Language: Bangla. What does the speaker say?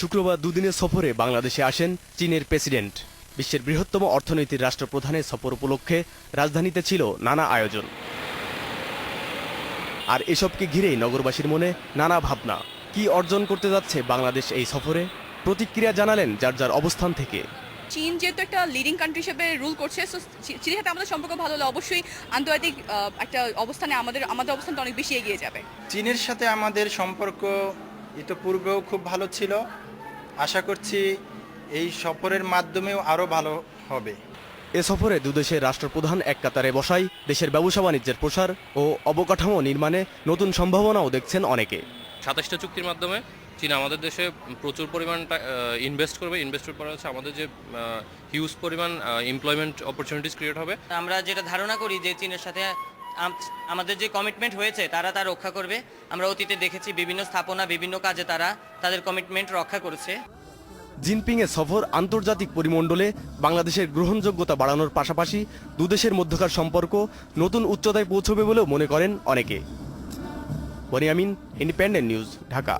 শুক্রবার দুদিনের সফরে বাংলাদেশে আসেন চীনের প্রেসিডেন্ট। বিশ্বের বৃহত্তম অর্থনীতির রাষ্ট্রপ্রধানের সফর উপলক্ষে রাজধানীতে ছিল নানা আয়োজন। আর এসবকে ঘিরেই নগরবাসীর মনে নানা ভাবনা। কি অর্জন করতে যাচ্ছে বাংলাদেশ এই সফরে? প্রতিক্রিয়া জানালেন যার যার অবস্থান থেকে। চীন যেহেতু একটা লিডিং কান্ট্রি হিসেবে রুল করছে সো চীনের সাথে আমাদের সম্পর্ক ভালো হলে অবশ্যই আন্তর্জাতিক একটা অবস্থানে আমাদের আমাদের অবস্থানটা অনেক বেশি এগিয়ে যাবে। চীনের সাথে আমাদের সম্পর্ক ইতোপূর্বেও খুব ভালো ছিল। আশা করছি এই সফরের মাধ্যমেও আরও ভালো হবে। এ সফরে দুদেশের রাষ্ট্রপ্রধান এক কাতারে বসাই দেশের ব্যবসা বাণিজ্যের প্রসার ও অবকাঠামো নির্মাণে নতুন সম্ভাবনাও দেখছেন অনেকে। সাতাশটা চুক্তির মাধ্যমে চীন আমাদের দেশে প্রচুর পরিমাণ ইনভেস্ট করবে। ইনভেস্ট করা হচ্ছে আমাদের যে হিউজ পরিমাণ এমপ্লয়মেন্ট অপরচুনিটিস ক্রিয়েট হবে। আমরা যেটা ধারণা করি যে চীনের সাথে আমাদের যে কমিটমেন্ট হয়েছে, তারা তা রক্ষা করবে। আমরা অতীতে দেখেছি বিভিন্ন স্থাপনা, বিভিন্ন কাজে তারা তাদের কমিটমেন্ট রক্ষা করেছে। জিনপিংয়ের সফর আন্তর্জাতিক পরিমণ্ডলে বাংলাদেশের গ্রহণযোগ্যতা বাড়ানোর পাশাপাশি দুদেশের মধ্যকার সম্পর্ক নতুন উচ্চতায় পৌঁছবে বলেও মনে করেন অনেকে। Boniamin independent news Dhaka.